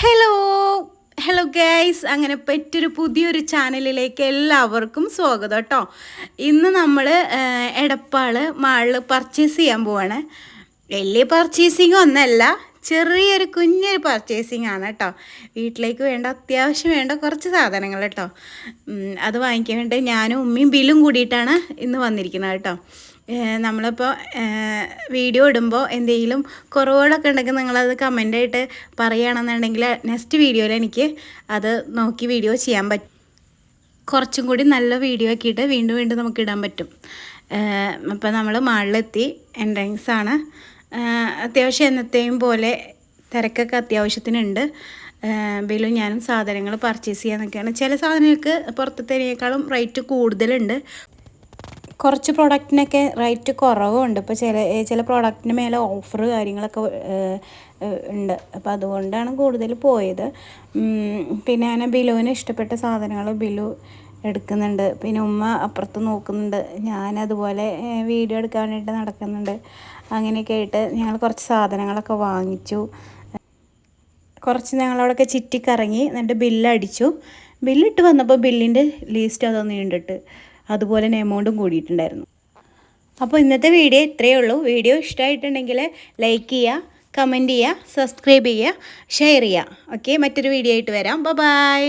Hello hello guys അങ്ങനെ പറ്റൊരു പുതിയൊരു ചാനലിലേക്ക് എല്ലാവർക്കും സ്വാഗതം കേട്ടോ. ഇന്ന് നമ്മൾ എടപ്പാൾ മാളിൽ പർച്ചേസ് ചെയ്യാൻ പോവാണ്. വലിയ പർച്ചേസിങ് ഒന്നല്ല. ചെറിയൊരു കുഞ്ഞൊരു പർച്ചേസിങ് ആണ് കേട്ടോ. വീട്ടിലേക്ക് വേണ്ട അത്യാവശ്യം വേണ്ട കുറച്ച് സാധനങ്ങൾ കേട്ടോ. അത് വാങ്ങിക്കാൻ വേണ്ടി ഞാനും ഉമ്മയും ബില്ലും കൂടിയിട്ടാണ് ഇന്ന് വന്നിരിക്കുന്നത് കേട്ടോ. നമ്മളിപ്പോൾ വീഡിയോ ഇടുമ്പോൾ എന്തെങ്കിലും കുറവുകളൊക്കെ ഉണ്ടെങ്കിൽ നിങ്ങളത് കമന്റായിട്ട് പറയുകയാണെന്നുണ്ടെങ്കിൽ നെക്സ്റ്റ് വീഡിയോയിൽ എനിക്ക് അത് നോക്കി വീഡിയോ ചെയ്യാൻ പറ്റും കുറച്ചും കൂടി നല്ല വീഡിയോ ആക്കിയിട്ട് വീണ്ടും വീണ്ടും നമുക്ക് ഇടാൻ പറ്റും. അപ്പോൾ നമ്മൾ മാളിലെത്തി എൻട്രൻസ് ആണ്. അത്യാവശ്യം എന്നത്തെയും പോലെ തിരക്കൊക്കെ അത്യാവശ്യത്തിനുണ്ട്. ബില്ലും ഞാനും സാധനങ്ങൾ പർച്ചേസ് ചെയ്യാനൊക്കെയാണ് ചില സാധനങ്ങൾക്ക് പുറത്തേക്കാളും റേറ്റ് കൂടുതലുണ്ട്. കുറച്ച് പ്രോഡക്റ്റിനൊക്കെ റേറ്റ് കുറവുണ്ട്. ഇപ്പോൾ ചില ചില പ്രോഡക്റ്റിന് മേലെ ഓഫർ കാര്യങ്ങളൊക്കെ ഉണ്ട്. അപ്പോൾ അതുകൊണ്ടാണ് കൂടുതൽ പോയത്. പിന്നെ ഞാൻ ബിലുവിന് ഇഷ്ടപ്പെട്ട സാധനങ്ങൾ ബിലു എടുക്കുന്നുണ്ട്. പിന്നെ ഉമ്മ അപ്പുറത്ത് നോക്കുന്നുണ്ട്. ഞാനതുപോലെ വീഡിയോ എടുക്കാൻ വേണ്ടിയിട്ട് നടക്കുന്നുണ്ട്. അങ്ങനെയൊക്കെ ആയിട്ട് ഞങ്ങൾ കുറച്ച് സാധനങ്ങളൊക്കെ വാങ്ങിച്ചു. കുറച്ച് ഞങ്ങളവിടെയൊക്കെ ചുറ്റിക്കറങ്ങി എന്നിട്ട് ബില്ലടിച്ചു. ബില്ലിട്ട് വന്നപ്പോൾ ബില്ലിന്റെ ലീസ്റ്റ് അതൊന്നും കണ്ടിട്ട് അതുപോലെ തന്നെ എമൗണ്ടും കൂടിയിട്ടുണ്ടായിരുന്നു. അപ്പോൾ ഇന്നത്തെ വീഡിയോ ഇത്രയേ ഉള്ളൂ. വീഡിയോ ഇഷ്ടമായിട്ടുണ്ടെങ്കിൽ ലൈക്ക് ചെയ്യുക കമന്റ് ചെയ്യുക സബ്സ്ക്രൈബ് ചെയ്യുക ഷെയർ ചെയ്യുക. ഓക്കെ മറ്റൊരു വീഡിയോ ആയിട്ട് വരാം. ബൈ.